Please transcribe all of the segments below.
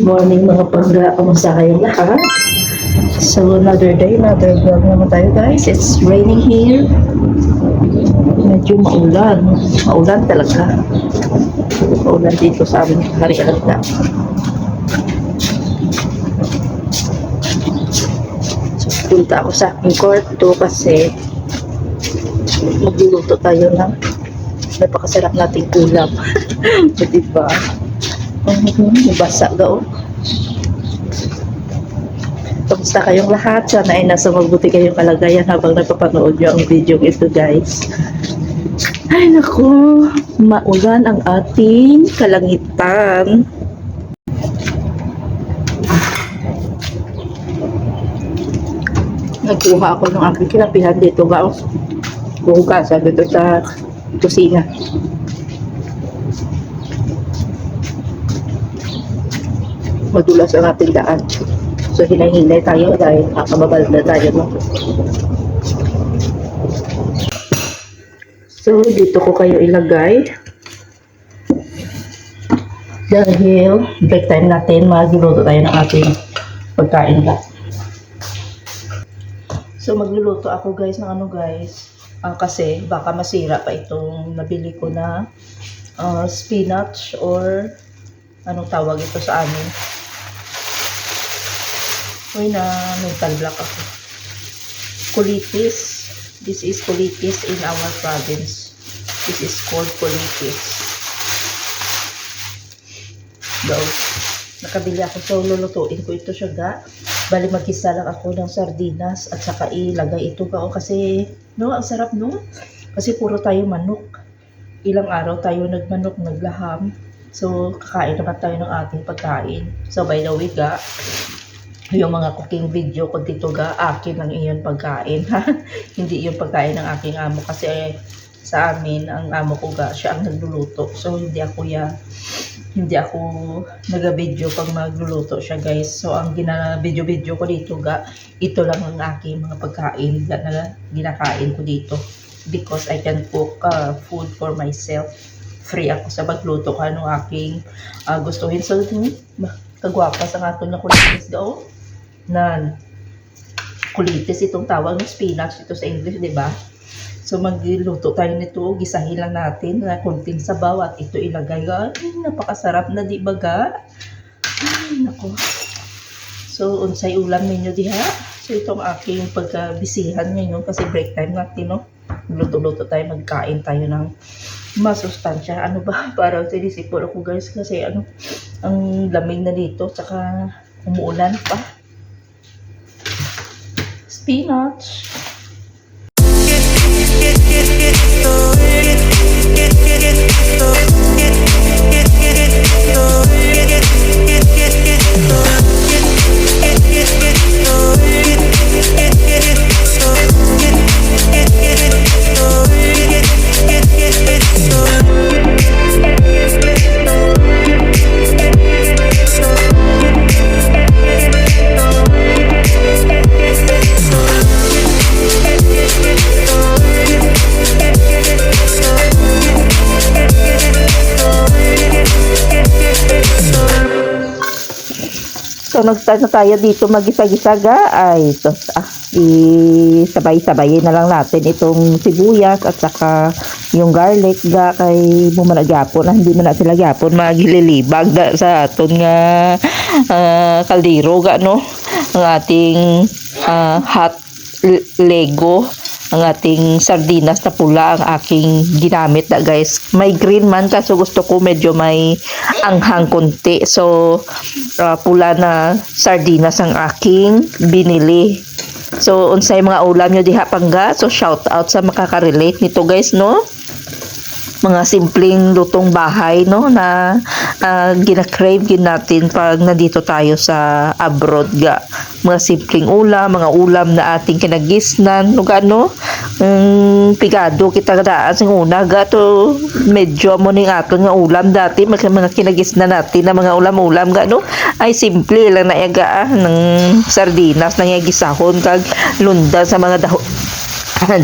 morning mga pagga. Kamusta kayong lahat? So another day, another vlog naman tayo guys. It's raining here. Medyo maulan. Maulan talaga. Maulan dito sa amin harian na. So punta ako sa aking kwarto kasi magluluto tayo ng napakasarap nating ulam. diba? Basa daw. Kamusta kayong lahat? Sana ay nasa mabuti kayong kalagayan habang napapanood nyo ang video ito guys. Ay naku, maulan ang ating kalangitan. Nagkuha ako ng aking kinapihan dito ba? Buhugasan dito sa kusina. Madulas ang ating daan. So, hinay-hinay tayo dahil kakababal na tayo. No? So, dito ko kayo ilagay. Dahil break time natin, magluluto tayo ng ating pagkain ba. So, magluluto ako guys ng ano guys. ah, kasi baka masira pa itong nabili ko na ah, spinach or anong tawag ito sa amin. Uy, na mental block ako. Colitis. This is colitis in our province. This is called colitis. Daw. Nakabili ako so lulutuin ko ito siya ga. Bali magkisa lang ako ng sardinas at saka ilagay ito ka kasi no, ang sarap no. Kasi puro tayo manok. Ilang araw tayo nagmanok, naglaham. So, kakain naman tayo ng ating pagkain. So, by the way, ga, yung mga cooking video ko dito ga, akin lang iyon pagkain. ha? Hindi yung pagkain ng aking amo kasi sa amin, ang amo ko ga, siya ang nagluluto. So, hindi ako ya, hindi ako naga-video pag magluluto siya guys. So, ang gina-video-video ko dito ga, ito lang ang aking mga pagkain na ginakain ko dito. Because I can cook uh, food for myself. Free ako sa magluto kung ano aking uh, gustuhin. So, hmm, kagwapa sa ato na kulitis oh na kulitis itong tawag ng spinach ito sa English, di ba? So magluluto tayo nito, gisahin lang natin na konting sabaw at ito ilagay. Ay, napakasarap na di ba ga? Ay, nako. So, unsay ulam ninyo diha? So, itong aking pagkabisihan ngayon kasi break time natin, no? Luto-luto tayo, magkain tayo ng masustansya. Ano ba? Para sinisipon ako guys kasi ano, ang lamig na dito, tsaka umuulan pa spinach. Nag-start na tayo dito mag-isa-gisaga. Ay, ito, ah, i-sabay-sabayin na lang natin itong sibuyas at saka yung garlic ga kay mumana gyapon. Ah, hindi man na sila gyapon magililibag da, sa aton nga ah, kaldero ga, no? Ang ating ah, hot lego ang ating sardinas na pula ang aking ginamit na guys. May green man kaso gusto ko medyo may anghang konti. So, uh, pula na sardinas ang aking binili. So, unsay mga ulam nyo diha pangga. So, shout out sa makaka-relate nito guys, no? Mga simpleng lutong bahay no na uh, gina-crave din natin pag nandito tayo sa abroad ga mga simpleng ulam mga ulam na ating kinagisnan no gano um, pigado kita daan sing una ga to medyo mo ning aton nga ulam dati mga, mga kinagisnan natin na mga ulam-ulam ga no ay simple lang na yaga ah, ng sardinas nang yagisahon kag lundan sa mga dahon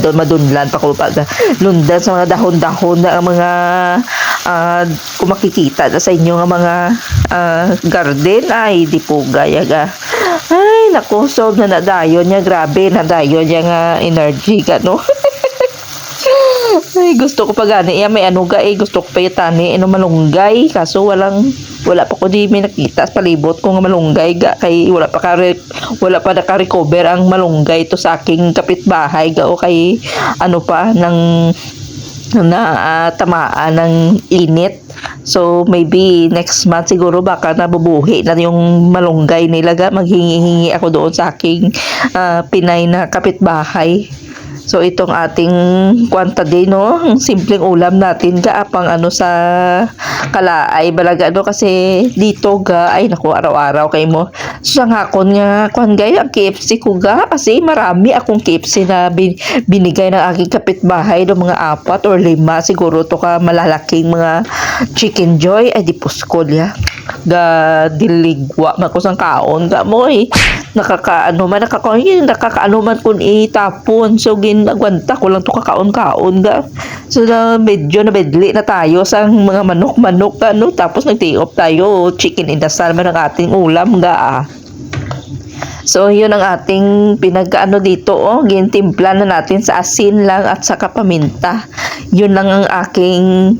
doon madunlan pa ko pa lundan sa mga dahon-dahon na ang mga ah, kung sa inyo nga mga ah, garden. Ay di po gaya ga. Ay naku so na nadayon niya. Grabe nadayon niya nga energy ka no? Ay gusto ko pa gani. Iya may ano ga eh. Gusto ko pa yung tani. Ano malunggay. Kaso walang wala pa ko di may nakita sa palibot ko nga malunggay ga kay wala pa ka wala pa naka-recover ang malunggay to sa aking kapitbahay ga o kay ano pa ng na ah, tamaan ng init. So maybe next month siguro baka nabubuhi na yung malunggay nila maghingi-hingi ako doon sa aking ah, Pinay na kapitbahay. So itong ating kwanta din no, ang simpleng ulam natin ga apang ano sa kalaay balaga no? Kasi dito ga ay naku araw-araw kay mo. So sa ngakon nga kwan gay ang KFC ko ga kasi marami akong KFC na bin, binigay ng aking kapitbahay do mga apat or lima siguro to ka malalaking mga chicken joy. Ay di puskol ya ga diligwa man ko sang kaon ga mo eh nakakaano man nakakaon nakakaano man kun itapon so ginagwanta ko lang to kakaon-kaon ga so na medyo na bedli na tayo sa mga manok-manok ano tapos nagtiop tayo chicken inasal man ang ating ulam ga ah. So, yun ang ating pinag-ano dito, oh. Gintimpla na natin sa asin lang at saka paminta. Yun lang ang aking,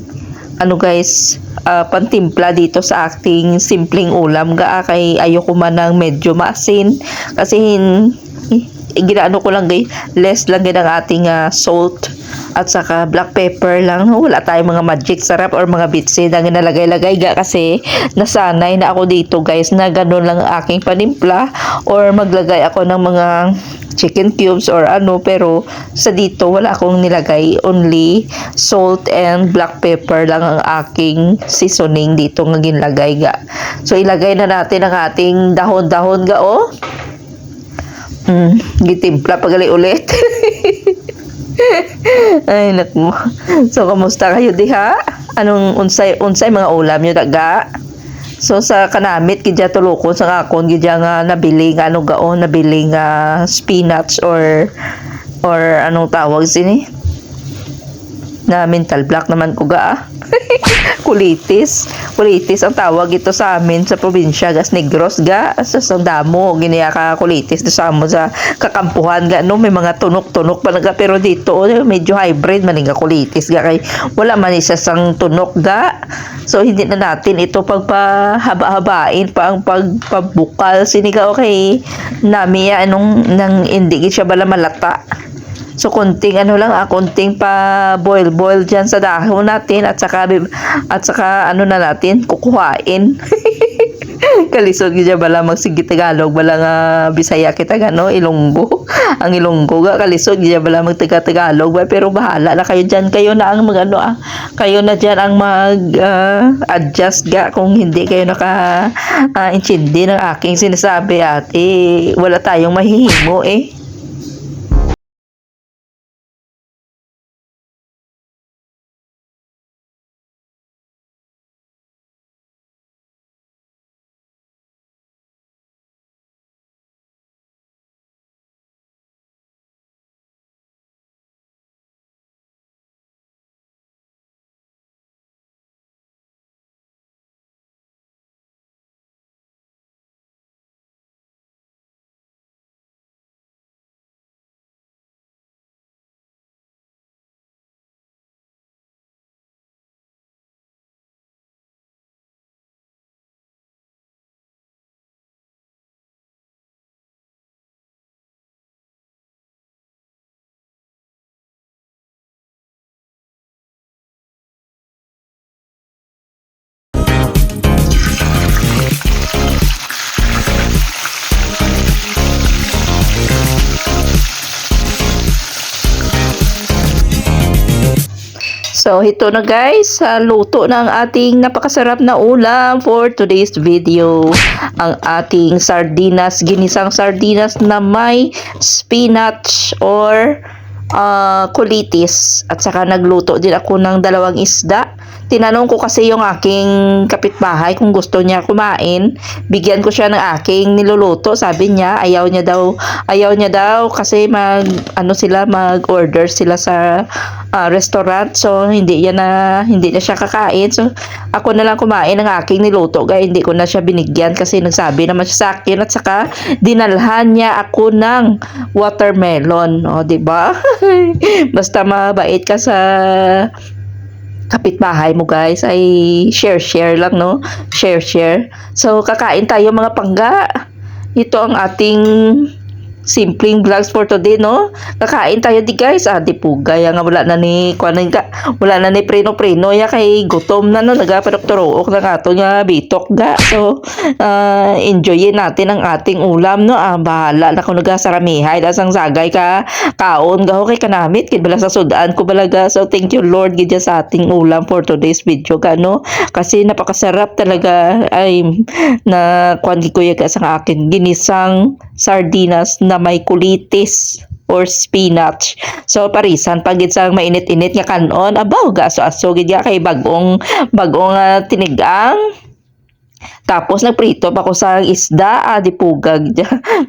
ano guys, ah, pantimpla dito sa ating simpleng ulam. Ga, kay ayoko man ng medyo maasin. Kasi, hin- eh, ginaano ko lang guys, less lang din ang ating ah, salt at saka black pepper lang. Wala tayong mga magic sarap or mga bitsin na ginalagay-lagay ga kasi nasanay na ako dito guys na ganun lang ang aking panimpla or maglagay ako ng mga chicken cubes or ano pero sa dito wala akong nilagay only salt and black pepper lang ang aking seasoning dito nga ginlagay ga so ilagay na natin ang ating dahon-dahon ga oh Hmm, gitimpla pagali ulit. Ay, naku. So, kamusta kayo diha? Anong unsay unsay mga ulam nyo daga? So sa kanamit gidya tulukon sa akon gidya nga nabili nga ano gaon nabili nga spinach or or anong tawag sini? Na mental block naman ko ga. kulitis. Kulitis ang tawag ito sa amin sa probinsya. Gas Negros ga. Sa Sandamo giniya ka kulitis sa amo sa kakampuhan ga no? May mga tunok-tunok pa naga pero dito medyo hybrid man nga kulitis ga. Kay wala man isa sang tunok ga. So hindi na natin ito pagpahaba-habain pa ang pagpabukal. Siniga okay? Nami ya anong nang hindi siya bala malata So, konting ano lang, ah, konting pa boil-boil dyan sa dahon natin at saka, at saka ano na natin, kukuhain. Kalisod gidya bala magsigi Tagalog bala nga Bisaya kita gano Ilonggo. Ang Ilonggo ga kalisod gidya bala mag taga Tagalog ba pero bahala na kayo diyan kayo na ang mag ano ah, kayo na diyan ang mag ah, adjust ga kung hindi kayo naka uh, intindi ng aking sinasabi. At eh wala tayong mahihimo eh So, ito na guys, sa luto ang ating napakasarap na ulam for today's video. Ang ating sardinas, ginisang sardinas na may spinach or ah, kulitis. At saka nagluto din ako ng dalawang isda tinanong ko kasi yung aking kapitbahay kung gusto niya kumain. Bigyan ko siya ng aking niluluto. Sabi niya, ayaw niya daw, ayaw niya daw kasi mag, ano sila, mag-order sila sa ah, restaurant. So, hindi niya na, hindi niya siya kakain. So, ako na lang kumain ng aking niluto. Kaya hindi ko na siya binigyan kasi nagsabi naman siya sa akin at saka dinalhan niya ako ng watermelon. O, di ba? Basta mabait ka sa kapitbahay mo guys. Ay share share lang no? Share share. So kakain tayo mga pangga. Ito ang ating simpleng vlogs for today no? Kakain tayo di guys. Ah di pugay nga wala na ni kuan nga wala na ni preno preno ya kay gutom na no? Nagapadoktorook na nga to nga bitok ga so ah, enjoyin natin ang ating ulam no? Ah bahala na kung nagasaramihay. Dasang sagay ka kaon gaho kay kanamit. Kid bala sa sudan ko balaga. So thank you lord gidya sa ating ulam for today's video ka no? Kasi napakasarap talaga ay na kuan gi kuya ka sa akin ginisang sardinas na may kulitis or spinach. So parisan pagit sa mainit-init nga kanon abaw gaso-aso gid ya kay bagong bagong ah, tinigang tapos nagprito pa ko sa isda, ah, di pugag.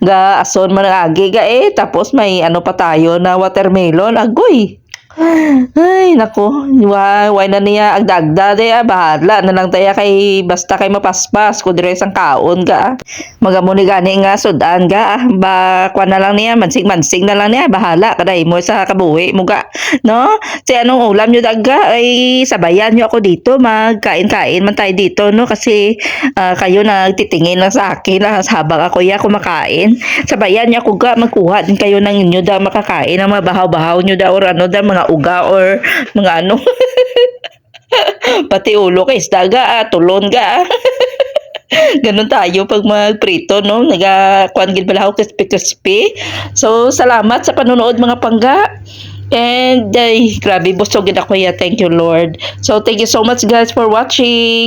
ga ason man agi ga eh. Tapos may ano pa tayo na watermelon. Agoy. Ay, nako. Wa, why na niya agdagda de ah, bahala na lang tayo kay basta kay mapaspas ko dire sang kaon ga. Magamo ni gani nga sudan ga. ah. Ba kwa na lang niya mansig mansig na lang niya bahala kaday mo sa kabuhi mo ga. No? Si anong ulam nyo dagga ay sabayan nyo ako dito magkain-kain man tayo dito no kasi ah, kayo nagtitingin lang sa akin lang habang ako ya kumakain. Sabayan nyo ako ga magkuha din kayo ng inyo da makakain ng mga bahaw-bahaw nyo da or ano da mga uga or mga ano. Pati ulo kay isda ga, ah, tulon ga. Ganun tayo pag magprito, no? Nagakuan gid ako crispy-crispy. So, salamat sa panonood mga pangga. And, ay, grabe, busog gid ako ya. Thank you, Lord. So, thank you so much guys for watching.